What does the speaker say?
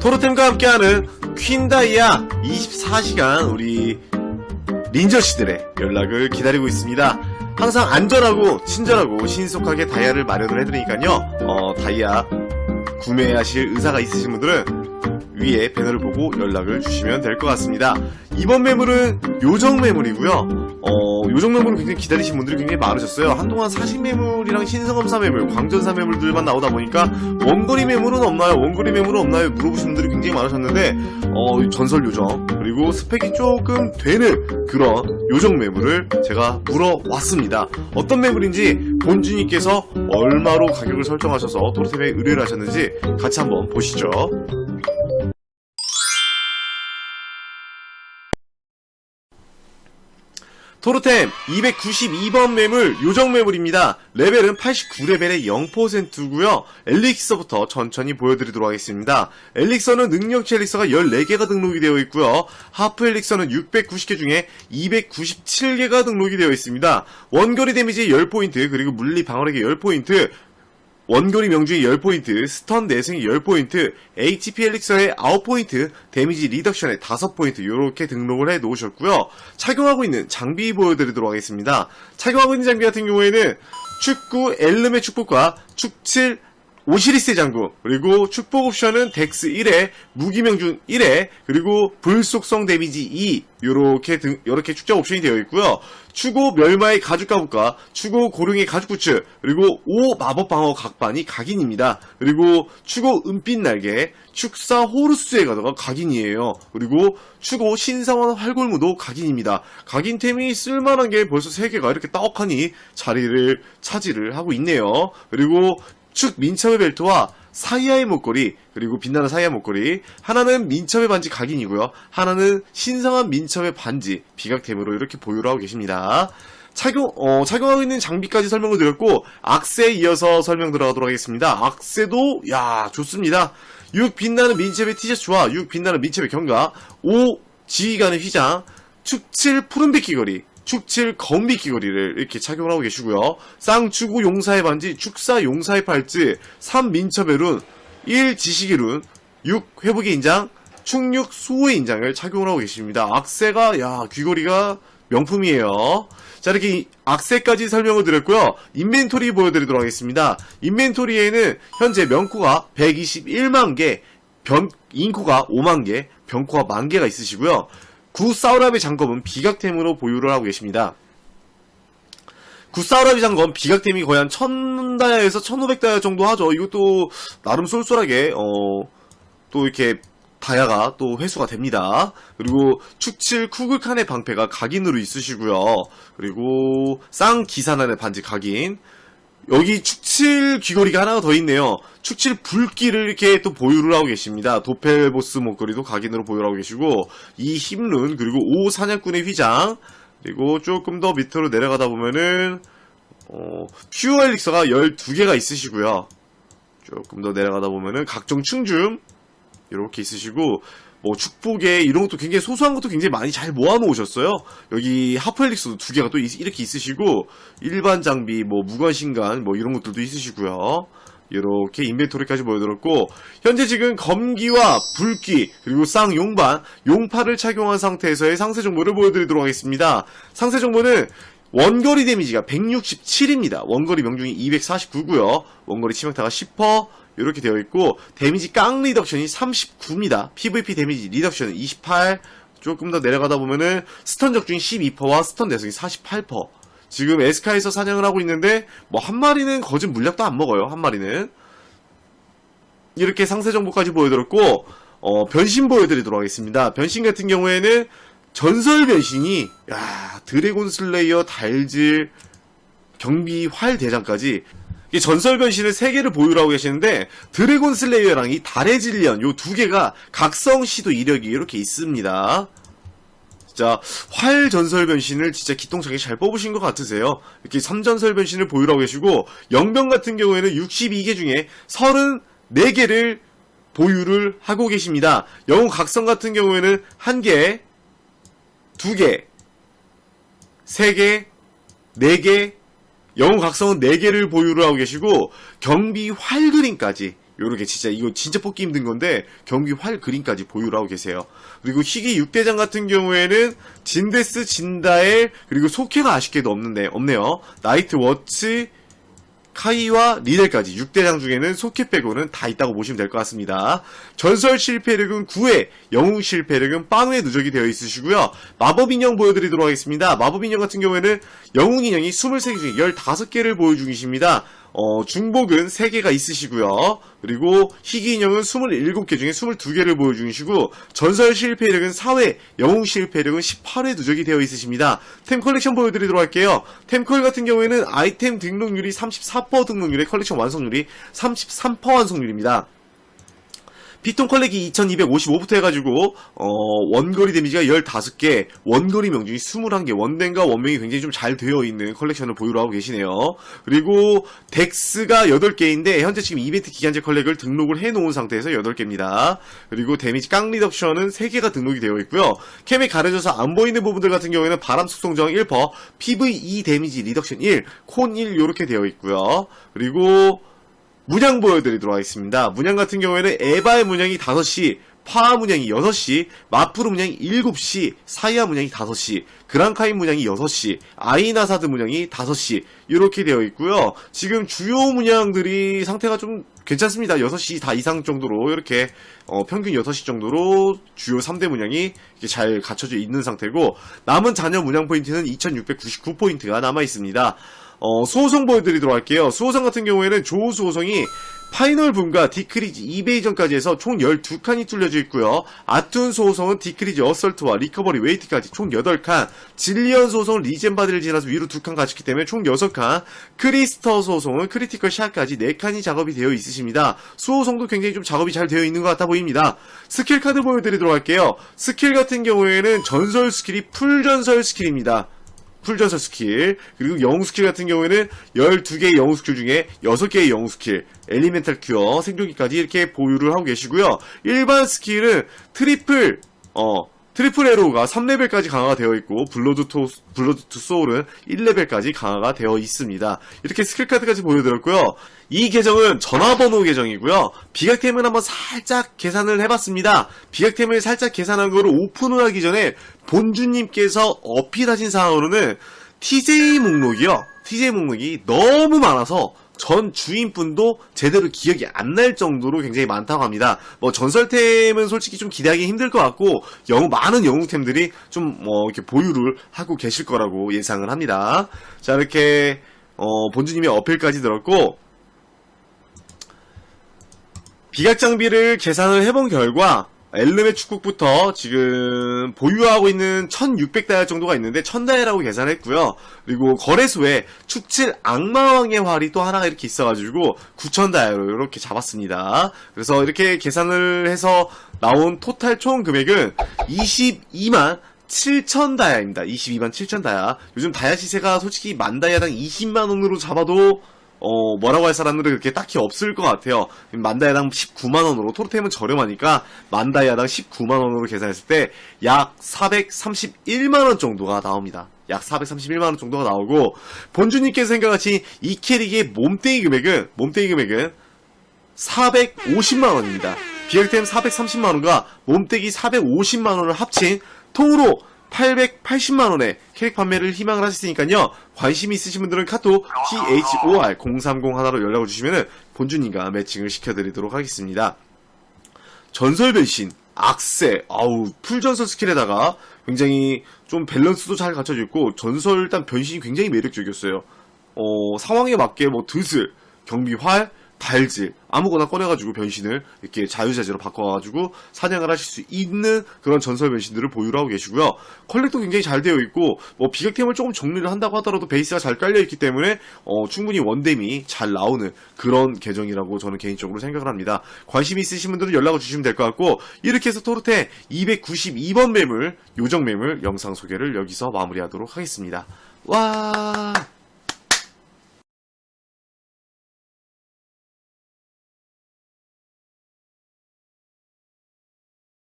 토르템과 함께하는 퀸다이아 24시간 우리 린저씨들의 연락을 기다리고 있습니다. 항상 안전하고 친절하고 신속하게 다이아를 마련을 해드리니까요. 어, 다이아 구매하실 의사가 있으신 분들은 위에 배너를 보고 연락을 주시면 될 것 같습니다. 이번 매물은 요정 매물이고요. 어, 요정 매물을 굉장히 기다리신 분들이 굉장히 많으셨어요. 한동안 사신 매물이랑 신성검사 매물, 광전사 매물들만 나오다 보니까 원거리 매물은 없나요? 원거리 매물은 없나요? 물어보신 분들이 굉장히 많으셨는데 어, 전설 요정 그리고 스펙이 조금 되는 그런 요정 매물을 제가 물어왔습니다. 어떤 매물인지 본주님께서 얼마로 가격을 설정하셔서 도로템에 의뢰를 하셨는지 같이 한번 보시죠. 토르템 292번 매물 요정 매물입니다. 레벨은 89레벨의 0%고요. 엘릭서부터 천천히 보여드리도록 하겠습니다. 엘릭서는 능력치 엘릭서가 14개가 등록이 되어 있고요. 하프 엘릭서는 690개 중에 297개가 등록이 되어 있습니다. 원거리 데미지 10포인트 그리고 물리 방어력이 10포인트 원거리 명중이 10포인트, 스턴 내승이 10포인트, HP 엘릭서의 9포인트, 데미지 리덕션에 5포인트 이렇게 등록을 해 놓으셨고요. 착용하고 있는 장비 보여드리도록 하겠습니다. 착용하고 있는 장비 같은 경우에는 축구 엘름의 축복과 축칠 오시리스의 장구, 그리고 축복 옵션은 덱스 1회, 무기명중 1회, 그리고 불속성 데미지 2, 요렇게 등, 요렇게 축적 옵션이 되어 있고요. 추고 멸마의 가죽 가부과 추고 고룡의 가죽 부츠, 그리고 5 마법 방어 각반이 각인입니다. 그리고 추고 은빛 날개, 축사 호루스의 가드가 각인이에요. 그리고 추고 신성한 활골무도 각인입니다. 각인템이 쓸만한 게 벌써 3개가 이렇게 떡하니 자리를 차지를 하고 있네요. 그리고 축 민첩의 벨트와 사이아의 목걸이 그리고 빛나는 사이아 목걸이. 하나는 민첩의 반지 각인이고요. 하나는 신성한 민첩의 반지 비각템으로 이렇게 보유를 하고 계십니다. 착용 어, 착용하고 있는 장비까지 설명을 드렸고 악세에 이어서 설명 들어가도록 하겠습니다. 악세도 야 좋습니다. 6 빛나는 민첩의 티셔츠와 6 빛나는 민첩의 경가 5 지휘관의 휘장 축7 푸른빛 귀걸이 축칠 검비 귀걸이를 이렇게 착용을 하고 계시고요. 쌍추구 용사의 반지, 축사 용사의 팔찌, 3 민첩의 룬, 1 지식의 룬, 6 회복의 인장, 충육 수호의 인장을 착용을 하고 계십니다. 악세가 야 귀걸이가 명품이에요. 자 이렇게 이 악세까지 설명을 드렸고요. 인벤토리 보여드리도록 하겠습니다. 인벤토리에는 현재 명코가 121만 개, 변, 인코가 5만 개, 병코가 만 개가 있으시고요. 구사우라비 장검은 비각템으로 보유를 하고 계십니다. 구사우라비 장검 비각템이 거의 한 1000다이아에서 1500다이아 정도 하죠. 이것도 나름 쏠쏠하게 어, 또 이렇게 다이아가 또 회수가 됩니다. 그리고 축칠 쿠글칸의 방패가 각인으로 있으시고요. 그리고 쌍기사난의 반지 각인 여기 축칠 귀걸이가 하나가 더 있네요. 축칠 불길을 이렇게 또 보유를 하고 계십니다. 도펠보스 목걸이도 각인으로 보유를 하고 계시고 이 힘룬 그리고 오 사냥꾼의 휘장 그리고 조금 더 밑으로 내려가다 보면은 어, 퓨어 엘릭서가 12개가 있으시고요. 조금 더 내려가다 보면은 각종 충줌 이렇게 있으시고 뭐 축복에 이런 것도 굉장히 소소한 것도 굉장히 많이 잘 모아놓으셨어요. 여기 하프헬릭스도 두 개가 또 있- 이렇게 있으시고 일반 장비 뭐 무관신간 뭐 이런 것들도 있으시고요. 이렇게 인벤토리까지 보여드렸고 현재 지금 검기와 불기 그리고 쌍용반 용팔을 착용한 상태에서의 상세 정보를 보여드리도록 하겠습니다. 상세 정보는 원거리 데미지가 167입니다. 원거리 명중이 249고요. 원거리 치명타가 10%, 이렇게 되어 있고 데미지 깡 리덕션이 39입니다. PVP 데미지 리덕션은 28. 조금 더 내려가다 보면은 스턴 적중이 12%와 스턴 내성이 48%. 지금 에스카에서 사냥을 하고 있는데 뭐 한 마리는 거진 물약도 안 먹어요. 한 마리는 이렇게 상세 정보까지 보여드렸고 어, 변신 보여드리도록 하겠습니다. 변신 같은 경우에는 전설 변신이 야 드래곤 슬레이어 달질 경비 활 대장까지 이 전설 변신을 3개를 보유를 하고 계시는데 드래곤 슬레이어랑 이 달의 질리언 요 두 개가 각성 시도 이력이 이렇게 있습니다. 진짜 활 전설 변신을 진짜 기똥차게 잘 뽑으신 것 같으세요. 이렇게 3전설 변신을 보유를 하고 계시고 영병 같은 경우에는 62개 중에 34개를 보유를 하고 계십니다. 영웅 각성 같은 경우에는 1개, 2개, 3개, 4개, 영웅 각성은 4개를 보유를 하고 계시고 경비 활그림까지 요렇게 진짜 이거 진짜 뽑기 힘든 건데 경비 활 그림까지 보유를 하고 계세요. 그리고 희귀 6대장 같은 경우에는 진데스, 진다엘 그리고 소케가 아쉽게도 없는데 없네요. 나이트 워치 카이와 리델까지 6대장 중에는 소켓 빼고는 다 있다고 보시면 될 것 같습니다. 전설 실패력은 9회, 영웅 실패력은 빵회 누적이 되어 있으시고요. 마법 인형 보여드리도록 하겠습니다. 마법 인형 같은 경우에는 영웅 인형이 23개 중에 15개를 보유 중이십니다. 어, 중복은 3개가 있으시고요. 그리고 희귀 인형은 27개 중에 22개를 보유 중이시고 전설 실패력은 4회, 영웅 실패력은 18회 누적이 되어 있으십니다. 템 컬렉션 보여드리도록 할게요. 템컬 같은 경우에는 아이템 등록률이 34% 등록률에 컬렉션 완성률이 33% 완성률입니다. 피통 컬렉이 2255부터 해가지고, 어, 원거리 데미지가 15개, 원거리 명중이 21개, 원den과 원명이 굉장히 좀 잘 되어 있는 컬렉션을 보유를 하고 계시네요. 그리고, 덱스가 8개인데, 현재 지금 이벤트 기간제 컬렉을 등록을 해놓은 상태에서 8개입니다. 그리고 데미지 깡 리덕션은 3개가 등록이 되어 있고요. 캠에 가려져서 안 보이는 부분들 같은 경우에는 바람 숙성 저항 1%, PV2 데미지 리덕션 1, 콘 1, 요렇게 되어 있고요. 그리고, 문양 보여드리도록 하겠습니다. 문양 같은 경우에는 에바의 문양이 5시, 파하 문양이 6시, 마프루 문양이 7시, 사이아 문양이 5시, 그랑카인 문양이 6시, 아이나사드 문양이 5시, 이렇게 되어 있고요. 지금 주요 문양들이 상태가 좀 괜찮습니다. 6시 다 이상 정도로 이렇게 어, 평균 6시 정도로 주요 3대 문양이 잘 갖춰져 있는 상태고 남은 잔여 문양 포인트는 2699포인트가 남아 있습니다. 어, 수호성 보여드리도록 할게요. 수호성 같은 경우에는 조우 수호성이 파이널 붐과 디크리즈 2베이전까지 해서 총 12칸이 뚫려져 있고요. 아툰 소호성은 디크리즈 어설트와 리커버리 웨이트까지 총 8칸, 질리언 소호성은 리젠 바디를 지나서 위로 2칸 갖췄기 때문에 총 6칸, 크리스터 소호성은 크리티컬 샷까지 4칸이 작업이 되어 있으십니다. 수호성도 굉장히 좀 작업이 잘 되어 있는 것 같아 보입니다. 스킬 카드 보여드리도록 할게요. 스킬 같은 경우에는 전설 스킬이 풀 전설 스킬입니다. 풀전설 스킬 그리고 영웅 스킬 같은 경우에는 12개의 영웅 스킬 중에 6개의 영웅 스킬 엘리멘탈 큐어 생존기까지 이렇게 보유를 하고 계시고요. 일반 스킬은 트리플 어 트리플 에로우가 3레벨까지 강화가 되어 있고 블러드 투 블러드 투 소울은 1레벨까지 강화가 되어 있습니다. 이렇게 스킬 카드까지 보여드렸고요. 이 계정은 전화번호 계정이고요. 비각템을 한번 살짝 계산을 해봤습니다. 비각템을 살짝 계산한 거를 오픈을 하기 전에 본주님께서 어필하신 사항으로는 TJ 목록이요. TJ 목록이 너무 많아서 전 주인분도 제대로 기억이 안 날 정도로 굉장히 많다고 합니다. 뭐 전설템은 솔직히 좀 기대하기 힘들 것 같고 영웅 많은 영웅템들이 좀 뭐 이렇게 보유를 하고 계실 거라고 예상을 합니다. 자 이렇게 어, 본주님의 어필까지 들었고 비각 장비를 계산을 해본 결과 엘름의 축국부터 지금 보유하고 있는 1600다이아 정도가 있는데 1000다이아라고 계산했고요. 그리고 거래소에 축칠 악마왕의 활이 또 하나가 이렇게 있어가지고 9000다이아로 이렇게 잡았습니다. 그래서 이렇게 계산을 해서 나온 토탈 총 금액은 22만 7천 다이아입니다. 22만 7천 다이아. 요즘 다이아 시세가 솔직히 만 다이아당 20만 원으로 잡아도 어, 뭐라고 할 사람들은 그렇게 딱히 없을 것 같아요. 만다이아당 19만원으로, 토르템은 저렴하니까, 만다이아당 19만원으로 계산했을 때, 약 431만원 정도가 나옵니다. 약 431만원 정도가 나오고, 본주님께서 생각하신 이 캐릭의 몸뚱이 금액은, 몸뚱이 금액은 450만원입니다. 비약템 430만원과 몸뚱이 450만원을 합친 통으로 880만원에 캐릭 판매를 희망을 하셨으니까요. 관심 있으신 분들은 카톡 THOR030 하나로 연락을 주시면 본주님과 매칭을 시켜드리도록 하겠습니다. 전설 변신, 악세, 아우, 풀전설 스킬에다가 굉장히 좀 밸런스도 잘 갖춰져 있고, 전설 일단 변신이 굉장히 매력적이었어요. 어, 상황에 맞게 뭐 드슬, 경비 활, 달질 아무거나 꺼내가지고 변신을 이렇게 자유자재로 바꿔가지고 사냥을 하실 수 있는 그런 전설 변신들을 보유를 하고 계시고요. 컬렉도 굉장히 잘 되어 있고 뭐 비격템을 조금 정리를 한다고 하더라도 베이스가 잘 깔려 있기 때문에 어, 충분히 원뎀이 잘 나오는 그런 계정이라고 저는 개인적으로 생각을 합니다. 관심 있으신 분들은 연락을 주시면 될 것 같고 이렇게 해서 토르테 292번 매물 요정 매물 영상 소개를 여기서 마무리하도록 하겠습니다. 와.